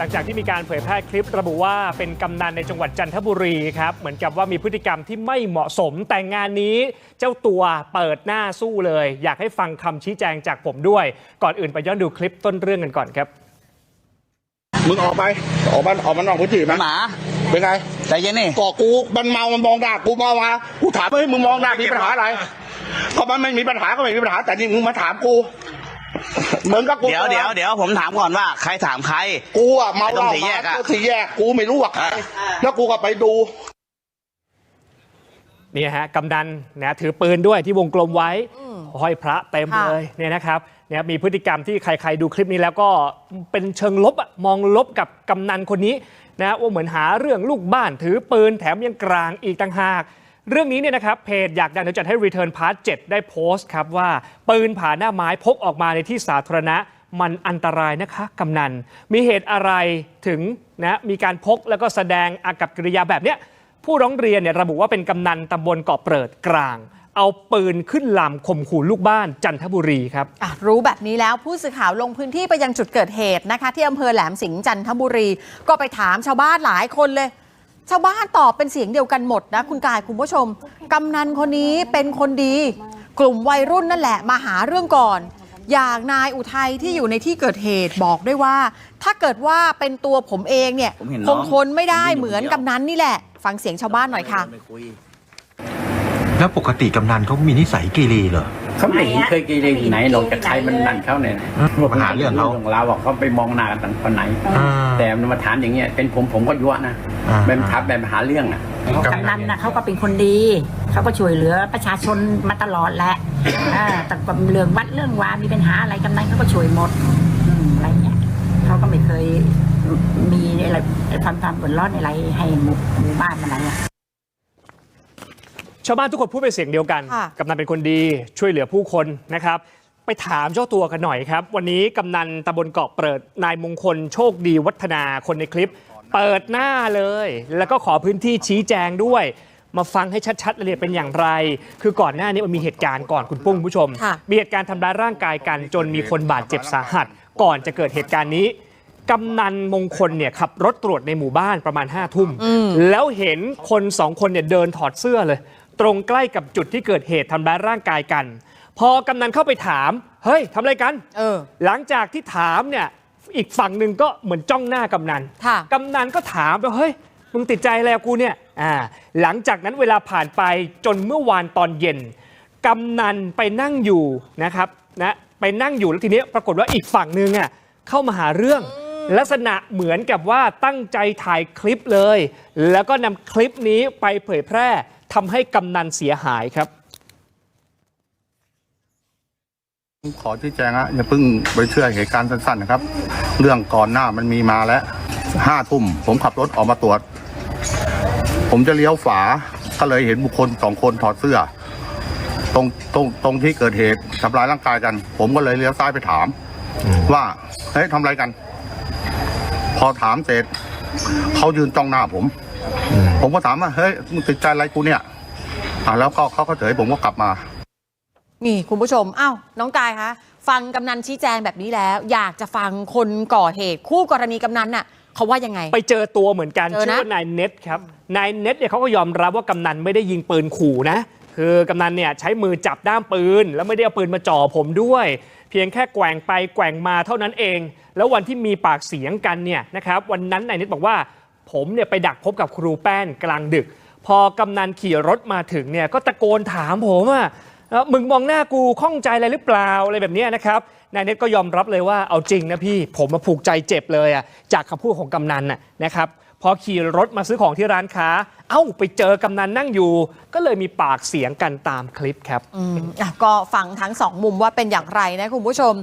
หลังจากที่มีการเผยแพร่คลิประบุว่าเป็นกำนันในจังหวัดจันทบุรีครับ เหมือนกับว่ามีพฤติกรรมที่ไม่เหมาะสมแต่งานนี้เจ้าตัวเปิดหน้าสู้เลย อยากให้ฟังคำชี้แจงจากผมด้วย ก่อนอื่นไปย้อนดูคลิปต้นเรื่องกันก่อนครับ มึงออกไป ออกมาออกมานอกพื้นที่ไหมหมาเป็นไงใจเย็นนี่ก็กูมันเมา มันมองหน้ากูมองมากูถามเฮ้ยมึงมองหน้ามีปัญหาอะไรก็มันไม่มีปัญหาก็ไม่มีปัญหาแต่นี่มึงมาถามกูเห มือนกับกูเดี๋ยวเดี๋ยวเดี๋ยวผมถามก่อนว่าใครถามใคร กูอะเมาเหล้าไอ้ตรงสี่มาแยกอะก็สี่แยกกูไม่รู้ว่าใครอะแล้วกูก็ไปดูนี่ฮะกำนันนะถือปืนด้วยที่วงกลมไว้ห้อยพระเต็มค่ะเลยเนี่ยนะครับเนี่ยมีพฤติกรรมที่ใครๆดูคลิปนี้แล้วก็เป็นเชิงลบอะมองลบกับกำนันคนนี้นะว่าเหมือนหาเรื่องลูกบ้านถือปืนแถมยังกลางอีกต่างหาก เรื่องนี้เนี่ยนะครับเพจอยากดังเดี๋ยวจัดให้ Return Part 7 ได้โพสต์ครับว่า ปืนผ่าหน้าไม้พกออกมาในที่สาธารณะ มันอันตรายนะคะกำนัน มีเหตุอะไรถึงนะมีการพกแล้วก็แสดงอากับกิริยาแบบเนี้ยผู้ร้องเรียนเนี่ยระบุว่าเป็นกำนันตำบลเกาะเปิดกลาง เอาปืนขึ้นลำข่มขู่ลูกบ้านจันทบุรีครับ อะรู้แบบนี้แล้วผู้สื่อข่าวลงพื้นที่ไปยังจุดเกิดเหตุนะคะ ที่อำเภอแหลมสิงห์จันทบุรี ก็ไปถามชาวบ้านหลายคนเลย ชาวบ้านตอบเป็นเสียงเดียวกันหมดนะคุณกายคุณผู้ชม กำนันคนนี้เป็นคนดี กลุ่มวัยรุ่นนั่นแหละมาหาเรื่องก่อน อย่างนายอุทัยที่อยู่ในที่เกิดเหตุบอกด้วยว่า ถ้าเกิดว่าเป็นตัวผมเองเนี่ยผมเห็นคน้องงทนไม่ได้ผมอยู่เหมือนคนเดียว กำนันนี่แหละ ฟังเสียงชาวบ้านหน่อยค่ะไม่คุยแล้วปกติกำนันเขามีนิสัยเกีเรเหรอ เขาไม่เห็นเคยกีเรที่ไหนหรอกจะใครมันนั่นเขาเนี่ยอืมมาหาเรื่องเขาเราบอกเขาไปมองหน้ากันคนไหนอ่าแต่มันมาถามอย่างเงี้ยเป็นผมผมก็ยั่วนะอ่าแบบทับแบบหาเรื่องอะกำกำนันันนเนี่ยนะเขาก็เป็นคนดี เขาก็ช่วยเหลือประชาชนมาตลอดแหละอ่าแต่ก็เรื่องวัดเรื่องวามีปัญหาอะไรกำนันเขาก็ช่วยหมดอืมอะไรเงี้ยเขาก็ไม่เคยมีอะไรความความเดือดร้อนอะไรให้หมู่หมู่บ้านอะไรอะ ชาวบ้านทุกคนพูดเป็นเสียงเดียวกัน ค่ะ กำนันเป็นคนดีช่วยเหลือผู้คนนะครับ ไปถามเจ้าตัวกันหน่อยครับ วันนี้กำนันตำบลเกาะเปิดนายมงคลโชคดีวัฒนาคนในคลิป เปิดหน้าเลย แล้วก็ขอพื้นที่ชี้แจงด้วย มาฟังให้ชัดๆรายละเอียดเป็นอย่างไร คือก่อนหน้านี้มันมีเหตุการณ์ก่อนคุณปุ้งคุณผู้ชม ค่ะ มีเหตุการณ์ทำร้ายร่างกายกันจนมีคนบาดเจ็บสาหัส ก่อนจะเกิดเหตุการณ์นี้ กำนันมงคลเนี่ยขับรถตรวจในหมู่บ้านประมาณ5้าทุ่ม แล้วเห็นคนสองคนเนี่ยเดินถอดเสื้อเลย ตรงใกล้กับจุดที่เกิดเหตุทำร้ายร่างกายกัน พอกำนันเข้าไปถาม เฮ้ยทำอะไรกัน เออ หลังจากที่ถามเนี่ยอีกฝั่งหนึ่งก็เหมือนจ้องหน้ากำนัน ค่ะ กำนันก็ถามไปเฮ้ย มึงติดใจอะไรกับกูเนี่ย อ่า หลังจากนั้นเวลาผ่านไปจนเมื่อวานตอนเย็น กำนันไปนั่งอยู่นะครับนะไปนั่งอยู่แล้วทีนี้ปรากฏว่าอีกฝั่งหนึ่งอะเข้ามาหาเรื่อง ลักษณะเหมือนกับว่าตั้งใจถ่ายคลิปเลย แล้วก็นำคลิปนี้ไปเผยแพร่ ทำให้กำนันเสียหายครับ ขอชี้แจงฮะอย่าเพิ่งไปเชื่อเหตุการณ์สั้นๆนะครับ เรื่องก่อนหน้ามันมีมาแล้วห้าทุ่มผมขับรถออกมาตรวจ ผมจะเลี้ยวฝาก็เลยเห็นบุคคลสองคนถอดเสื้อ ตรงตรงตรงที่เกิดเหตุทำร้ายร่างกายกัน ผมก็เลยเลี้ยวซ้ายไปถาม ว่าเฮ้ยทำอะไรกัน พอถามเสร็จเขายืนจ้องหน้าผม ผมก็ถามว่าเฮ้ยมึงติดใจอะไรกูเนี่ยอ่าแล้วก็เขาก็เฉยผมก็กลับมา นี่คุณผู้ชมอ้าวน้องกายคะฟังกำนันชี้แจงแบบนี้แล้ว อยากจะฟังคนก่อเหตุ คู่กรณีกำนันน่ะเขาว่ายังไง ไปเจอตัวเหมือนกันเจอนะ ชื่อว่านายเน็ตครับนายเน็ตเนี่ยเขาก็ยอมรับว่ากำนันไม่ได้ยิงปืนขู่นะ คือกำนันเนี่ยใช้มือจับด้ามปืน แล้วไม่ได้เอาปืนมาจ่อผมด้วย เพียงแค่แกว่งไปแกว่งมาเท่านั้นเอง แล้ววันที่มีปากเสียงกันเนี่ยนะครับวันนั้นนายเน็ตบอกว่า ผมเนี่ยไปดักพบกับครูแป้นกลางดึก พอกำนันขี่รถมาถึงเนี่ยก็ตะโกนถามผมว่ามึงมองหน้ากูข้องใจอะไรหรือเปล่าอะไรแบบนี้นะครับนายเน็ตก็ยอมรับเลยว่าเอาจริงนะพี่ ผมมาผูกใจเจ็บเลยอะจากคำพูดของกำนันนะครับพอขี่รถมาซื้อของที่ร้านค้า เอ้าไปเจอกำนันนั่งอยู่ ก็เลยมีปากเสียงกันตามคลิปครับอืมก็ฟังทั้งสองมุมว่าเป็นอย่างไรนะคุณผู้ชม